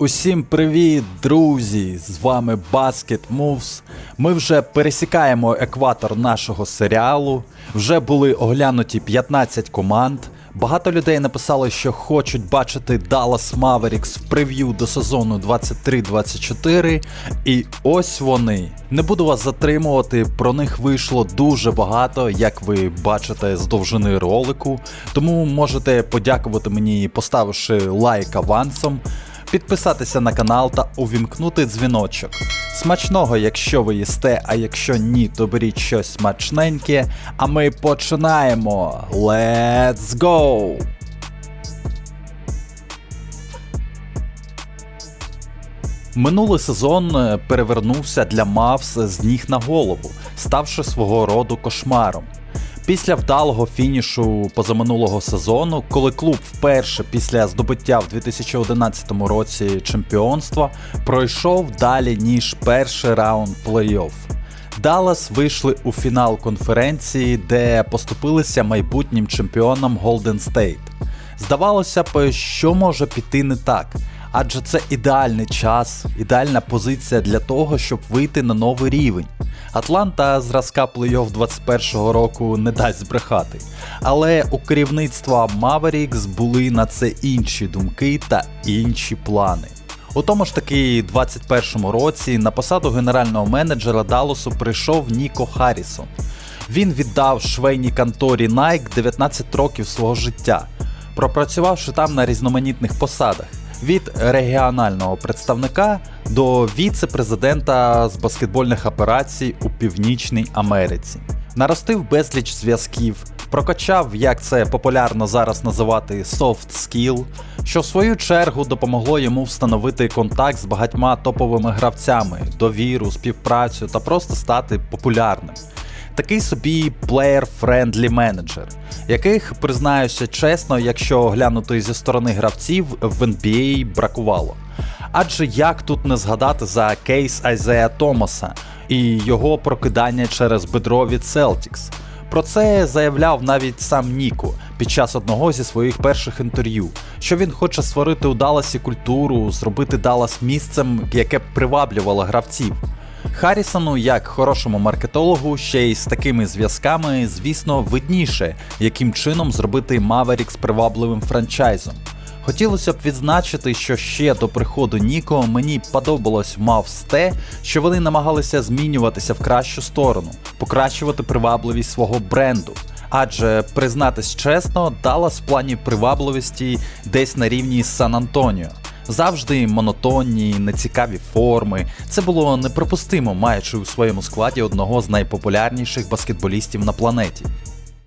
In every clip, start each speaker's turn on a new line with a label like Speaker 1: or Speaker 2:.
Speaker 1: Усім привіт, друзі! З вами Basket Moves. Ми вже пересікаємо екватор нашого серіалу. Вже були оглянуті 15 команд. Багато людей написали, що хочуть бачити Dallas Mavericks в прев'ю до сезону 23-24. І ось вони. Не буду вас затримувати, про них вийшло дуже багато, як ви бачите з довжини ролику. Тому можете подякувати мені, поставивши лайк авансом підписатися на канал та увімкнути дзвіночок. Смачного, якщо ви їсте, а якщо ні, то беріть щось смачненьке. А ми починаємо. Let's go! Минулий сезон е, перевернувся для Мавс з ніг на голову, ставши свого роду кошмаром. Після вдалого фінішу позаминулого сезону, коли клуб вперше після здобуття в 2011 році чемпіонства пройшов далі ніж перший раунд плей-офф. Даллас вийшли у фінал конференції, де поступилися майбутнім чемпіонам Golden State. Здавалося б, що може піти не так, адже це ідеальний час, ідеальна позиція для того, щоб вийти на новий рівень. Атланта зразка плей-офф 21-го року не дасть збрехати. Але у керівництва Mavericks були на це інші думки та інші плани. У тому ж таки 21-му році на посаду генерального менеджера Далласу прийшов Ніко Харрісон. Він віддав швейній конторі Nike 19 років свого життя, пропрацювавши там на різноманітних посадах від регіонального представника до віце-президента з баскетбольних операцій у Північній Америці. Наростив безліч зв'язків, прокачав, як це популярно зараз називати, soft skill, що в свою чергу допомогло йому встановити контакт з багатьма топовими гравцями, довіру, співпрацю та просто стати популярним. Такий собі player-friendly менеджер, яких, признаюся чесно, якщо глянути зі сторони гравців, в NBA бракувало. Адже як тут не згадати за кейс Айзея Томаса і його прокидання через бедро від Celtics. Про це заявляв навіть сам Ніко під час одного зі своїх перших інтерв'ю, що він хоче створити у Далласі культуру, зробити Даллас місцем, яке б приваблювало гравців. Харрісону, як хорошому маркетологу, ще й з такими зв'язками, звісно, видніше, яким чином зробити Mavericks привабливим франчайзом. Хотілося б відзначити, що ще до приходу Ніко мені подобалось Мавс те, що вони намагалися змінюватися в кращу сторону, покращувати привабливість свого бренду. Адже, признатись чесно, Даллас в плані привабливості десь на рівні з Сан-Антоніо. Завжди монотонні, нецікаві форми. Це було неприпустимо, маючи у своєму складі одного з найпопулярніших баскетболістів на планеті.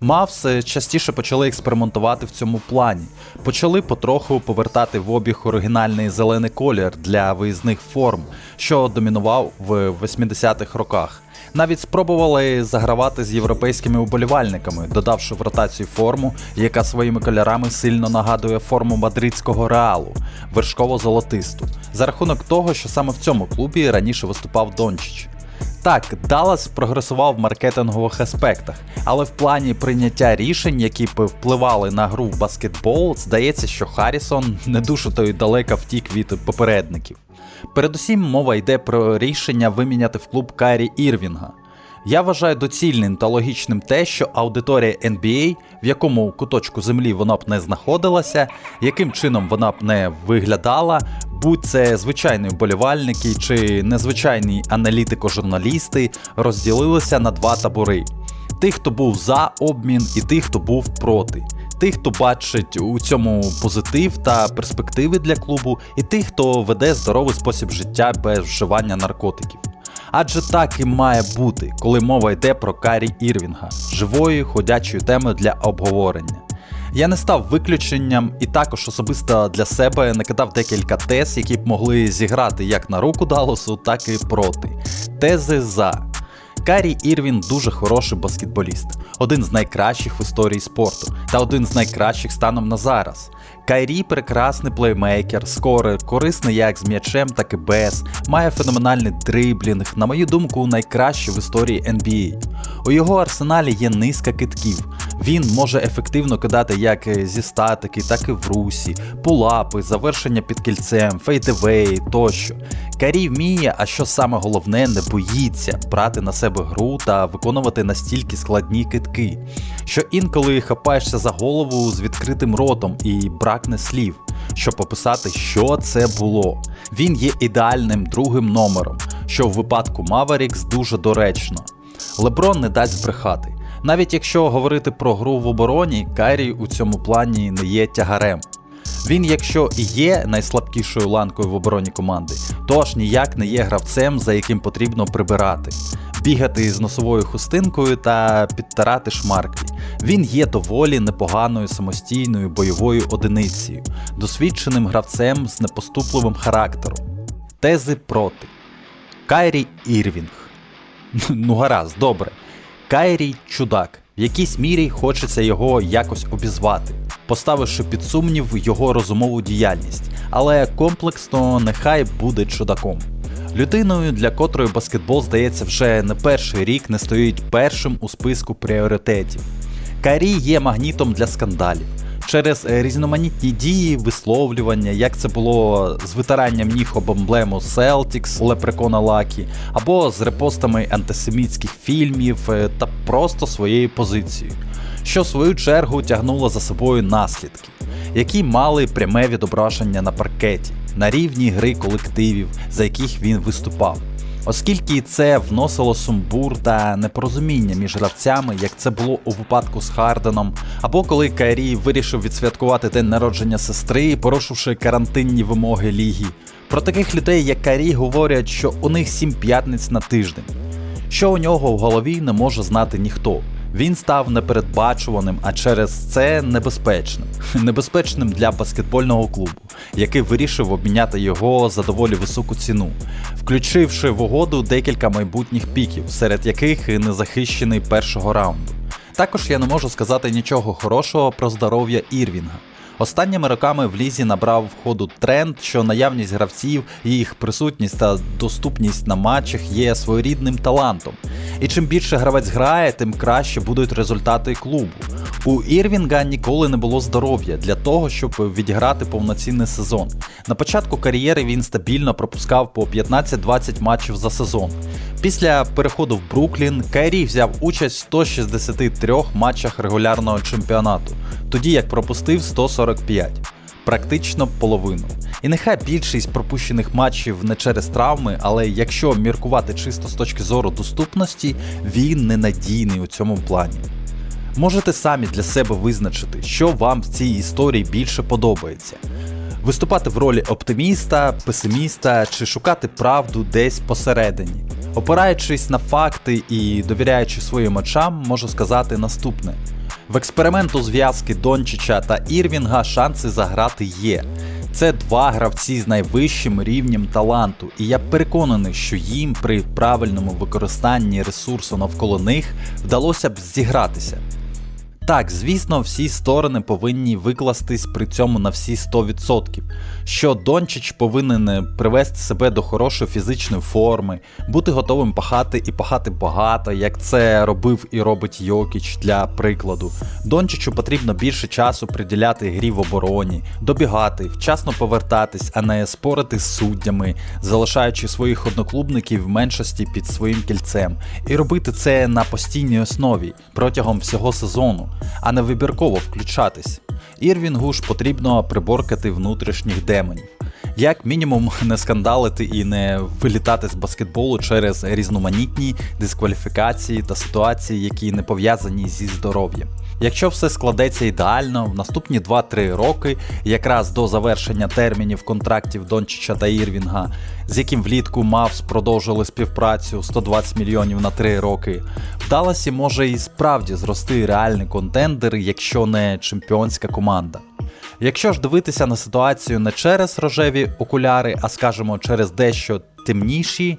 Speaker 1: Мавс частіше почали експериментувати в цьому плані, почали потроху повертати в обіг оригінальний зелений колір для виїзних форм, що домінував в 80-х роках. Навіть спробували загравати з європейськими уболівальниками, додавши в ротацію форму, яка своїми кольорами сильно нагадує форму мадридського реалу, вершково-золотисту, за рахунок того, що саме в цьому клубі раніше виступав Дончич. Так, Даллас прогресував в маркетингових аспектах, але в плані прийняття рішень, які б впливали на гру в баскетбол, здається, що Харрісон не дуже то й далеко втік від попередників. Передусім мова йде про рішення виміняти в клуб Кайрі Ірвінга. Я вважаю доцільним та логічним те, що аудиторія NBA, в якому куточку землі вона б не знаходилася, яким чином вона б не виглядала, будь це звичайні вболівальники чи незвичайні аналітико-журналісти, розділилися на два табори: тих, хто був за обмін, і тих, хто був проти. Тих, хто бачить у цьому позитив та перспективи для клубу, і тих, хто веде здоровий спосіб життя без вживання наркотиків. Адже так і має бути, коли мова йде про Карі Ірвінга, живої ходячої теми для обговорення. Я не став виключенням і також особисто для себе накидав декілька тез, які б могли зіграти як на руку Далласу, так і проти. Тези за. Карі Ірвін дуже хороший баскетболіст, один з найкращих в історії спорту та один з найкращих станом на зараз. Кайрі прекрасний плеймейкер, скорер, корисний як з м'ячем, так і без, має феноменальний дриблінг, на мою думку, найкращий в історії NBA. У його арсеналі є низка китків. Він може ефективно кидати як зі статики, так і в русі, пулапи, завершення під кільцем, фейдевей тощо. Карі вміє, а що саме головне, не боїться брати на себе гру та виконувати настільки складні китки, що інколи хапаєшся за голову з відкритим ротом і бракне слів, щоб описати, що це було. Він є ідеальним другим номером, що в випадку Маверікс дуже доречно. Леброн не дасть збрехати. Навіть якщо говорити про гру в обороні, Кайрі у цьому плані не є тягарем. Він, якщо і є найслабкішою ланкою в обороні команди, то аж ніяк не є гравцем, за яким потрібно прибирати, бігати з носовою хустинкою та підтирати шмарклі. Він є доволі непоганою самостійною бойовою одиницею, досвідченим гравцем з непоступливим характером. Тези проти. Кайрі Ірвінг. Ну гаразд, добре. Кайрій чудак. В якійсь мірі хочеться його якось обізвати, поставивши під сумнів його розумову діяльність, але комплексно нехай буде чудаком. Людиною, для котрої баскетбол, здається, вже не перший рік не стоїть першим у списку пріоритетів. Кайрі є магнітом для скандалів. Через е, різноманітні дії, висловлювання, як це було з витиранням ніг об емблему Celtics Лепрекона Лакі, або з репостами антисемітських фільмів е, та просто своєю позицією, що в свою чергу тягнуло за собою наслідки, які мали пряме відображення на паркеті, на рівні гри колективів, за яких він виступав. Оскільки це вносило сумбур та непорозуміння між гравцями, як це було у випадку з Харденом, або коли Кайрі вирішив відсвяткувати день народження сестри, порушивши карантинні вимоги ліги. Про таких людей, як Кайрі, говорять, що у них сім п'ятниць на тиждень. Що у нього в голові не може знати ніхто. Він став непередбачуваним, а через це небезпечним. Небезпечним для баскетбольного клубу, який вирішив обміняти його за доволі високу ціну, включивши в угоду декілька майбутніх піків, серед яких і незахищений першого раунду. Також я не можу сказати нічого хорошого про здоров'я Ірвінга. Останніми роками в лізі набрав ходу тренд, що наявність гравців, їх присутність та доступність на матчах є своєрідним талантом. І чим більше гравець грає, тим краще будуть результати клубу. У Ірвінга ніколи не було здоров'я для того, щоб відіграти повноцінний сезон. На початку кар'єри він стабільно пропускав по 15-20 матчів за сезон. Після переходу в Бруклін Кайрі взяв участь в 163 матчах регулярного чемпіонату, тоді як пропустив 145 практично половину. І нехай більшість пропущених матчів не через травми, але якщо міркувати чисто з точки зору доступності, він ненадійний у цьому плані. Можете самі для себе визначити, що вам в цій історії більше подобається. Виступати в ролі оптиміста, песиміста чи шукати правду десь посередині. Опираючись на факти і довіряючи своїм очам, можу сказати наступне: в експерименту зв'язки Дончича та Ірвінга шанси заграти є. Це два гравці з найвищим рівнем таланту, і я переконаний, що їм при правильному використанні ресурсу навколо них вдалося б зігратися. Так, звісно, всі сторони повинні викластись при цьому на всі 100%. Що Дончич повинен привести себе до хорошої фізичної форми, бути готовим пахати і пахати багато, як це робив і робить Йокіч для прикладу. Дончичу потрібно більше часу приділяти грі в обороні, добігати, вчасно повертатись, а не спорити з суддями, залишаючи своїх одноклубників в меншості під своїм кільцем, і робити це на постійній основі протягом всього сезону а не вибірково включатись. Ірвінгу ж потрібно приборкати внутрішніх демонів. Як мінімум, не скандалити і не вилітати з баскетболу через різноманітні дискваліфікації та ситуації, які не пов'язані зі здоров'ям. Якщо все складеться ідеально, в наступні 2-3 роки, якраз до завершення термінів контрактів Дончича та Ірвінга, з яким влітку Мавс продовжили співпрацю 120 мільйонів на 3 роки, в Далласі може і справді зрости реальний контендер, якщо не чемпіонська команда. Якщо ж дивитися на ситуацію не через рожеві окуляри, а скажімо через дещо темніші,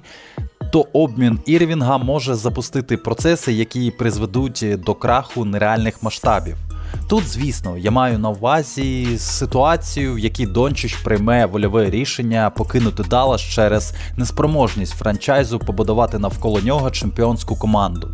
Speaker 1: то обмін Ірвінга може запустити процеси, які призведуть до краху нереальних масштабів. Тут, звісно, я маю на увазі ситуацію, в якій Дончич прийме вольове рішення покинути Даллас через неспроможність франчайзу побудувати навколо нього чемпіонську команду.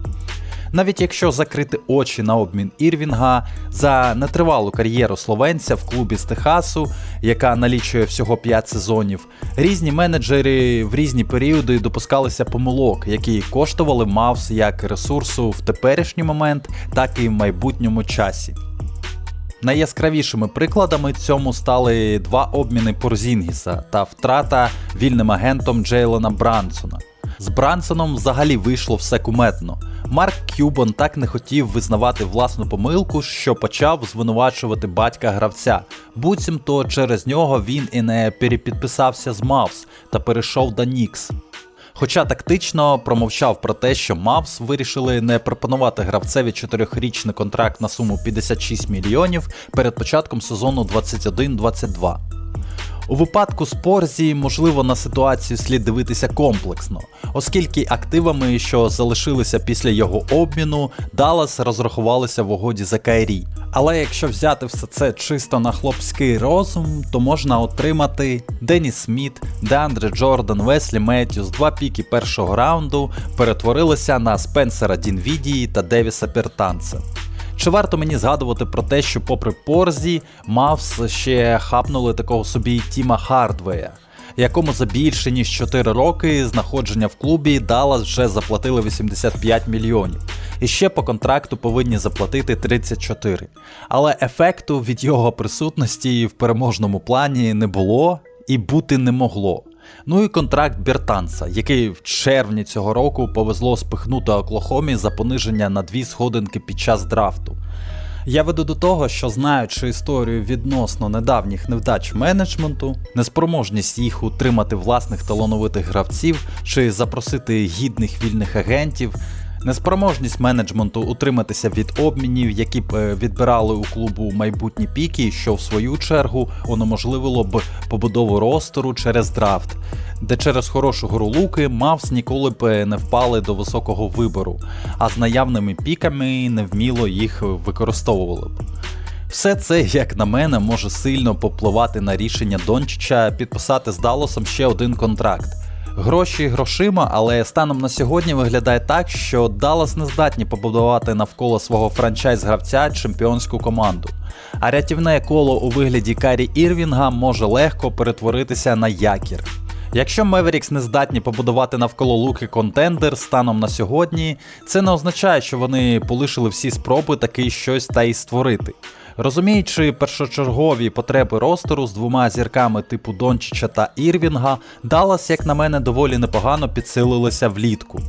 Speaker 1: Навіть якщо закрити очі на обмін Ірвінга за нетривалу кар'єру словенця в клубі з Техасу, яка налічує всього 5 сезонів, різні менеджери в різні періоди допускалися помилок, які коштували Мавс як ресурсу в теперішній момент, так і в майбутньому часі. Найяскравішими прикладами цьому стали два обміни Порзінгіса та втрата вільним агентом Джейлона Брансона. З Брансоном взагалі вийшло все куметно. Марк Кюбон так не хотів визнавати власну помилку, що почав звинувачувати батька гравця. Буцімто через нього він і не перепідписався з Мавс та перейшов до Нікс. Хоча тактично промовчав про те, що Мавс вирішили не пропонувати гравцеві чотирьохрічний контракт на суму 56 мільйонів перед початком сезону 21-22. У випадку з Порзі, можливо, на ситуацію слід дивитися комплексно, оскільки активами, що залишилися після його обміну, Даллас розрахувалися в угоді за Кайрі. Але якщо взяти все це чисто на хлопський розум, то можна отримати Деніс Сміт, Деандре Джордан, Веслі Меттюс, два піки першого раунду перетворилися на Спенсера Дінвідії та Девіса Пертанца. Чи варто мені згадувати про те, що попри Порзі, Мавс ще хапнули такого собі Тіма Хардвея, якому за більше ніж 4 роки знаходження в клубі Даллас вже заплатили 85 мільйонів. І ще по контракту повинні заплатити 34. Але ефекту від його присутності в переможному плані не було і бути не могло. Ну і контракт Бертанса, який в червні цього року повезло спихнути Оклахомі за пониження на дві сходинки під час драфту. Я веду до того, що знаючи історію відносно недавніх невдач менеджменту, неспроможність їх утримати власних талановитих гравців чи запросити гідних вільних агентів, неспроможність менеджменту утриматися від обмінів, які б е, відбирали у клубу майбутні піки, що в свою чергу унеможливило б побудову ростеру через драфт, де через хорошу гру луки Мавс ніколи б не впали до високого вибору, а з наявними піками невміло їх використовували б. Все це, як на мене, може сильно попливати на рішення Дончича підписати з Далласом ще один контракт. Гроші грошима, але станом на сьогодні виглядає так, що Даллас не здатні побудувати навколо свого франчайз-гравця чемпіонську команду. А рятівне коло у вигляді Карі Ірвінга може легко перетворитися на якір. Якщо Меверікс не здатні побудувати навколо луки контендер станом на сьогодні, це не означає, що вони полишили всі спроби таки щось та й створити. Розуміючи першочергові потреби ростеру з двома зірками типу Дончича та Ірвінга, Даллас, як на мене, доволі непогано підсилилися влітку.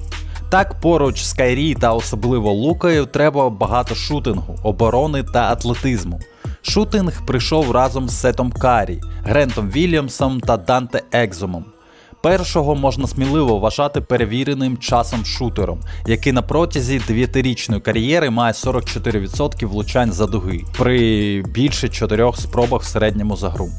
Speaker 1: Так, поруч з Кайрі та особливо Лукою треба багато шутингу, оборони та атлетизму. Шутинг прийшов разом з Сетом Карі, Грентом Вільямсом та Данте Екзомом. Першого можна сміливо вважати перевіреним часом шутером, який на протязі 9-річної кар'єри має 44% влучань за дуги при більше 4 спробах в середньому за гру.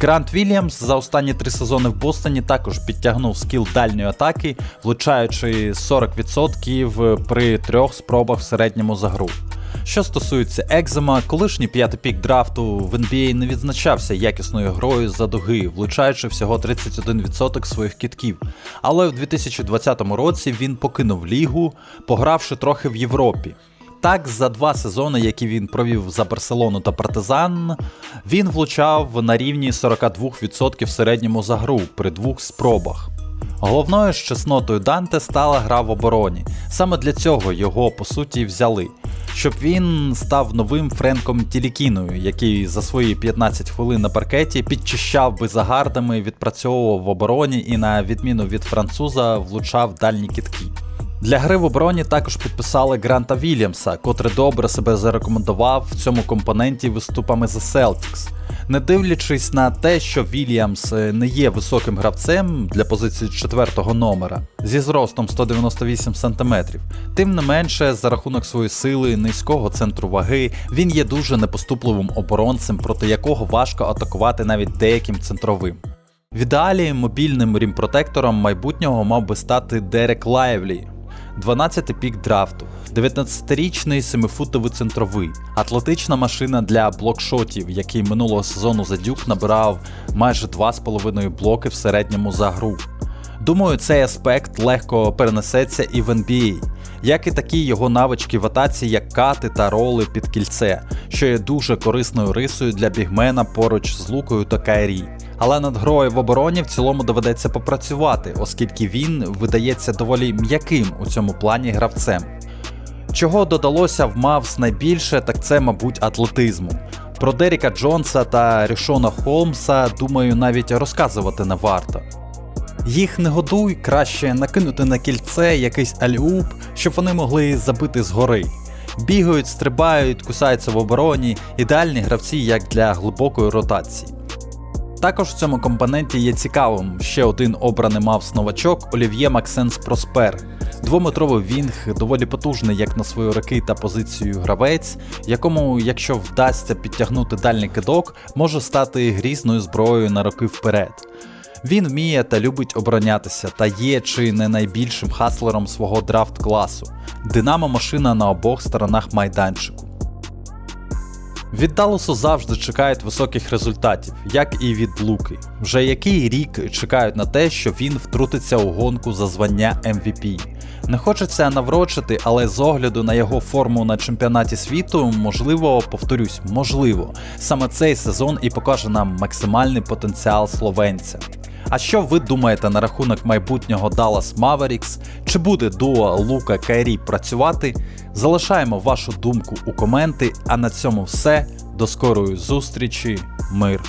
Speaker 1: Грант Вільямс за останні три сезони в Бостоні також підтягнув скіл дальньої атаки, влучаючи 40% при трьох спробах в середньому за гру. Що стосується Екзема, колишній п'ятий пік драфту в NBA не відзначався якісною грою за дуги, влучаючи всього 31% своїх кітків. Але в 2020 році він покинув лігу, погравши трохи в Європі. Так, за два сезони, які він провів за Барселону та Партизан, він влучав на рівні 42% в середньому за гру при двох спробах. Головною ж чеснотою Данте стала гра в обороні. Саме для цього його по суті взяли, щоб він став новим Френком Тілікіною, який за свої 15 хвилин на паркеті підчищав би за гардами, відпрацьовував в обороні і, на відміну від француза, влучав дальні кітки. Для гри в обороні також підписали Гранта Вільямса, котрий добре себе зарекомендував в цьому компоненті виступами за Celtics. Не дивлячись на те, що Вільямс не є високим гравцем для позиції четвертого номера зі зростом 198 см, тим не менше, за рахунок своєї сили, низького центру ваги, він є дуже непоступливим оборонцем, проти якого важко атакувати навіть деяким центровим. В ідеалі мобільним рімпротектором майбутнього мав би стати Дерек Лайвлі, 12-й пік драфту, 19-річний 7-футовий центровий, атлетична машина для блокшотів, який минулого сезону за дюк набирав майже 2,5 блоки в середньому за гру. Думаю, цей аспект легко перенесеться і в NBA, як і такі його навички в атаці, як кати та роли під кільце, що є дуже корисною рисою для бігмена поруч з Лукою та Кайрі. Але над грою в обороні в цілому доведеться попрацювати, оскільки він видається доволі м'яким у цьому плані гравцем. Чого додалося в Мавс найбільше, так це, мабуть, атлетизму. Про Деріка Джонса та Рішона Холмса, думаю, навіть розказувати не варто. Їх не годуй, краще накинути на кільце якийсь алюб, щоб вони могли забити згори. Бігають, стрибають, кусаються в обороні, ідеальні гравці як для глибокої ротації. Також в цьому компоненті є цікавим ще один обраний мавс новачок Олів'є Максенс Проспер. Двометровий вінг, доволі потужний як на свої роки та позицію гравець, якому, якщо вдасться підтягнути дальній кидок, може стати грізною зброєю на роки вперед. Він вміє та любить оборонятися та є чи не найбільшим хаслером свого драфт класу. Динамо машина на обох сторонах майданчику. Від Далласу завжди чекають високих результатів, як і від Луки. Вже який рік чекають на те, що він втрутиться у гонку за звання MVP. Не хочеться наврочити, але з огляду на його форму на чемпіонаті світу, можливо, повторюсь, можливо, саме цей сезон і покаже нам максимальний потенціал словенця. А що ви думаєте на рахунок майбутнього Dallas Mavericks? Чи буде дуо Лука Кайрі працювати? Залишаємо вашу думку у коменти. А на цьому все. До скорої зустрічі, мир.